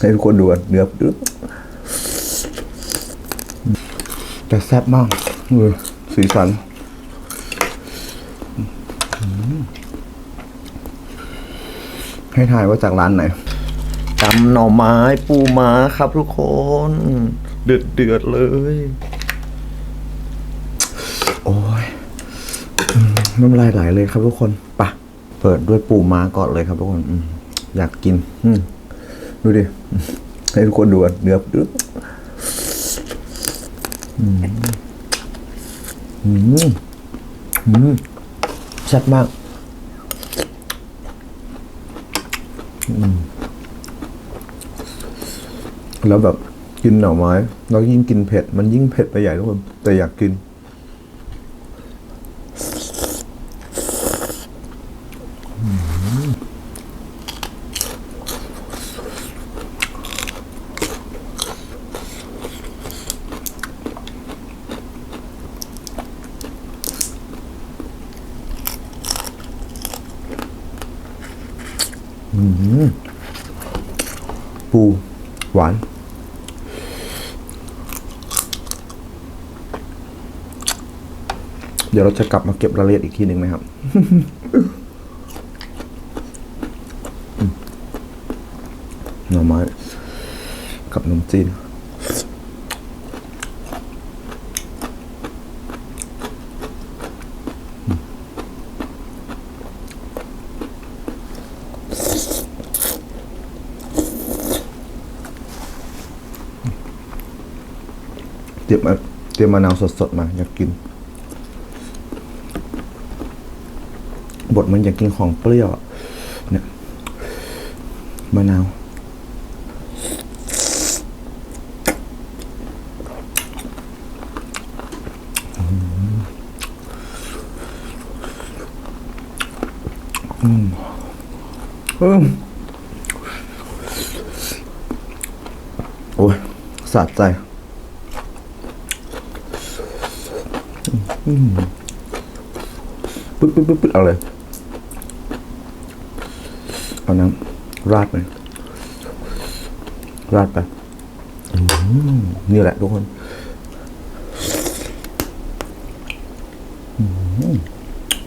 ให้ทุกคนดูกันเนื้อจะแซ่บมากเออสีสันอืมให้ทายว่าจากร้านไหนตำหน่อไม้ปูม้าครับทุกคน เดือดเดือดๆเลย โอ้ยอืมน้ำลายไหลเลยครับทุกคนไปะเปิดด้วยปูม้าก่อนเลยครับทุกคนอืมอยากกิน อืม ดูดิ ให้ทุกคนดูเนื้อดึกอืมอืมอืมแซ่บมากแล้วแบบกินหน่อไม้ แล้วยิ่งกินเผ็ด มันยิ่งเผ็ดไปใหญ่ทุกคน แต่อยากกิน ปูหวาน เดี๋ยวเราจะกลับมาเก็บรายละเอียดอีกทีหนึ่งไหมครับ หน่อไม้กับนมจีน ตรียมเตรียมมะนาวสดๆมาอยากกิน บทมันอยากกินของเปรี้ยวเนี่ยมะนาวอืมอืมโอ้ยสะใจ ปึ๊บปึ๊บปึ๊บปึ๊บเอาเลย เอาน้ำราดไปราดไปนี่แหละทุกคน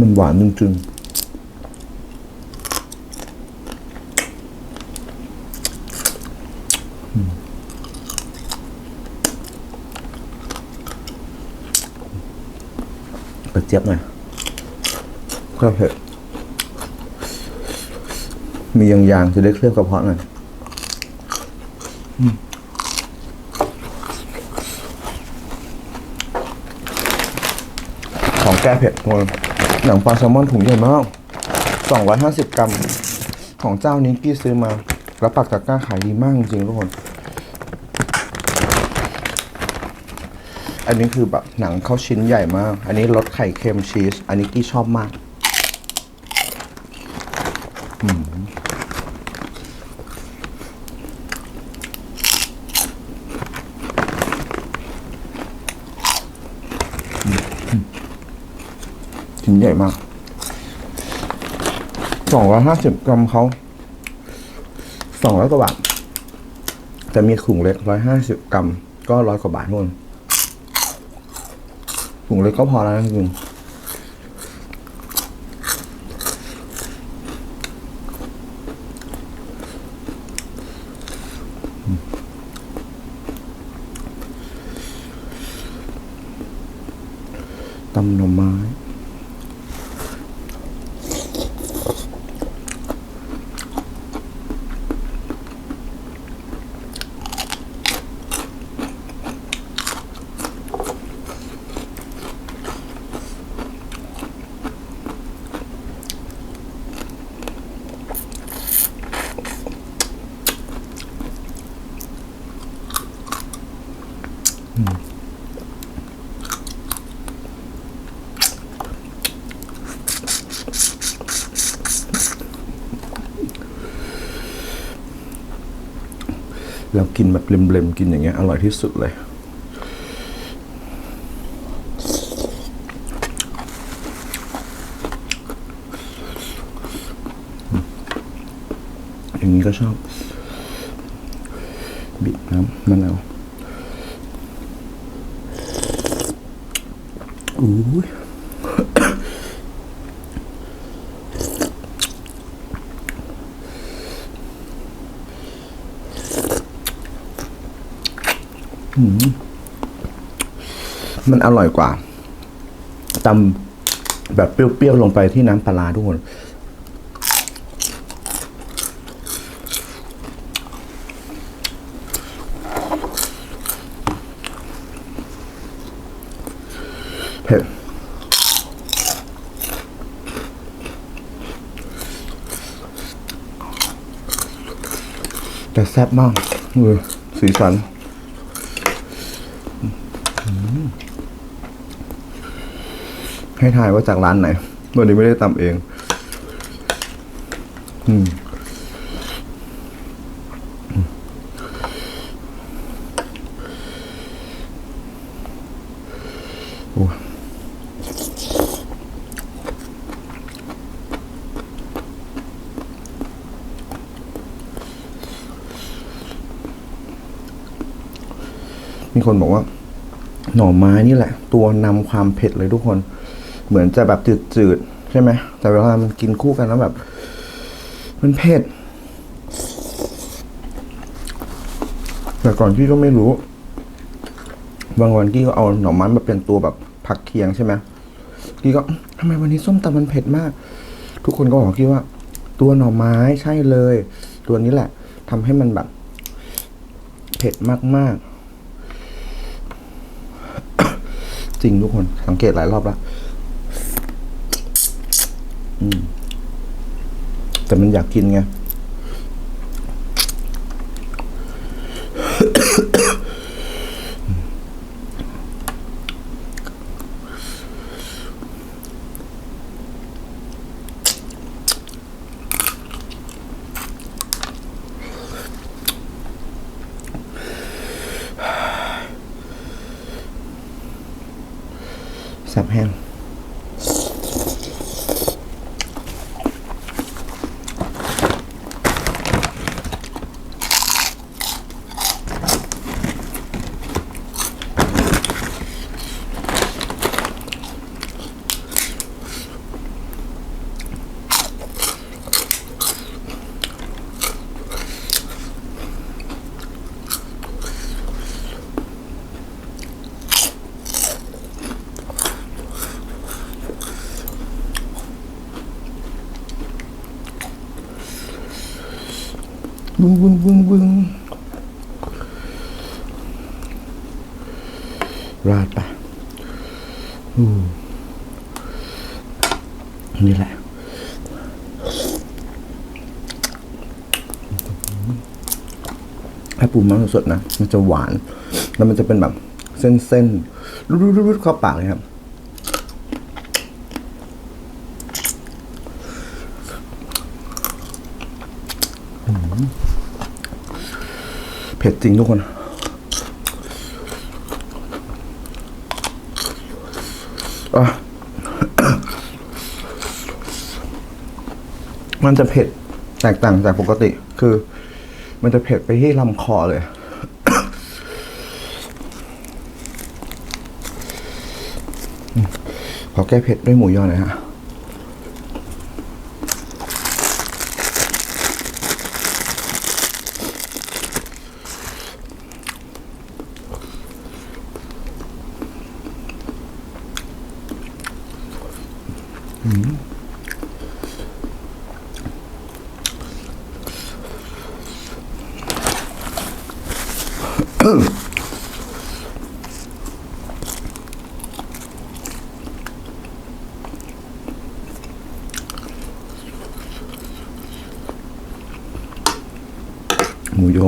มันหวานจริงๆ ระเจี๊ยบหน่อยก็เผ็ดมียางๆจะได้เคลือบกระเพาะหน่อยอของแก้เผ็ดทุกคนหนังปลาแซลมอนถุงใหญ่มากสองร้อยห้าสิบกรัม ของเจ้านี้กี้ซื้อมา แล้วปักตะกร้าขายดีมากจริงๆทุกคน อันนี้คือแบบหนังเข้าชิ้นใหญ่มาก อันนี้รสไข่เค็มชีส อันนี้กี้ชอบมากอืมชิ้นใหญ่มากสองร้อยห้าสิบกรัมเขาสองร้อยกว่าบาทแต่มีถุงเล็กร้อยห้าสิบกรัม ก็ร้อยกว่าบาททุกคน ถุงเล็กก็พอแล้วจริงตำหน่อไม้ แล้วกินแบบเล็มๆกินอย่างเงี้ยอร่อยที่สุดเลย อย่างนี้ก็ชอบ บีบน้ำมะนาวอู้ย มันอร่อยกว่าตำแบบเปรี้ยวๆลงไปที่น้ำปลาร้าทุกคนเผ็ดแต่แซ่บมากเออสีสัน ให้ทายว่าจากร้านไหนวันนี้ไม่ได้ตำเอง อืมโอ้มีคนบอกว่า หน่อไม้นี่แหละ ตัวนำความเผ็ดเลยทุกคน เหมือนจะแบบจืดๆใช่ไหมแต่เวลามันกินคู่กันแล้วแบบ มันเผ็ดแต่ก่อนพี่ก็ไม่รู้ บางวันกี้ก็เอาหน่อไม้มาเป็นตัวแบบผักเคียงใช่ไหมกี้ก็ทำไมวันนี้ส้มตำมันเผ็ดมาก ทุกคนก็บอกกี้ว่า ตัวหน่อไม้ใช่เลย ตัวนี้แหละทำให้มันแบบ เผ็ดมากๆ จ ริงทุกคน สังเกตหลายรอบแล้วแต่มันอยากกินไง แซ่บแห้ง บึ้งบึ้งบึ้งบึ้งราดไปอืมนี่แหละถ้าปูม้าสดๆนะ มันจะหวาน แล้วมันจะเป็นแบบ เส้นๆรุดๆเข้าปากเลยครับ ผ็ดจริงทุกคนมันจะเผ็ดแตกต่างจากปกติ คือ มันจะเผ็ดไปที่ลำคอเลยขอแก้เผ็ดด้วยหมูยอหน่อยฮะ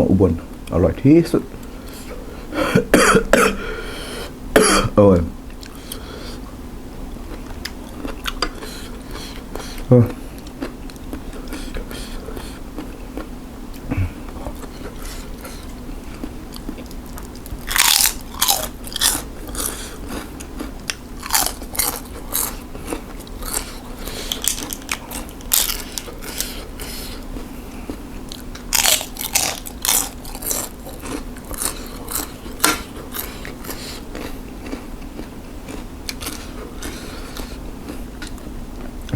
วอุบลอร่อยที่สุด โอ้ย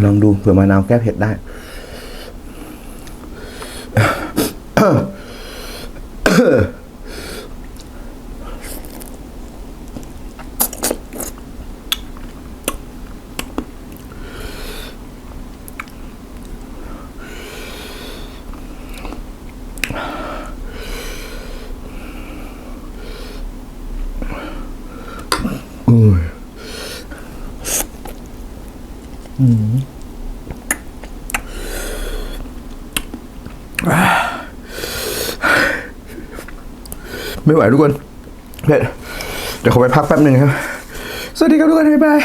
ลองดูเผื่อมะนาวแก้เผ็ดได้ ไม่ไหวทุกคนเผ็ดเดี๋ยวขอไปพักแป๊บหนึ่งครับ สวัสดีครับทุกคนบ๊ายบาย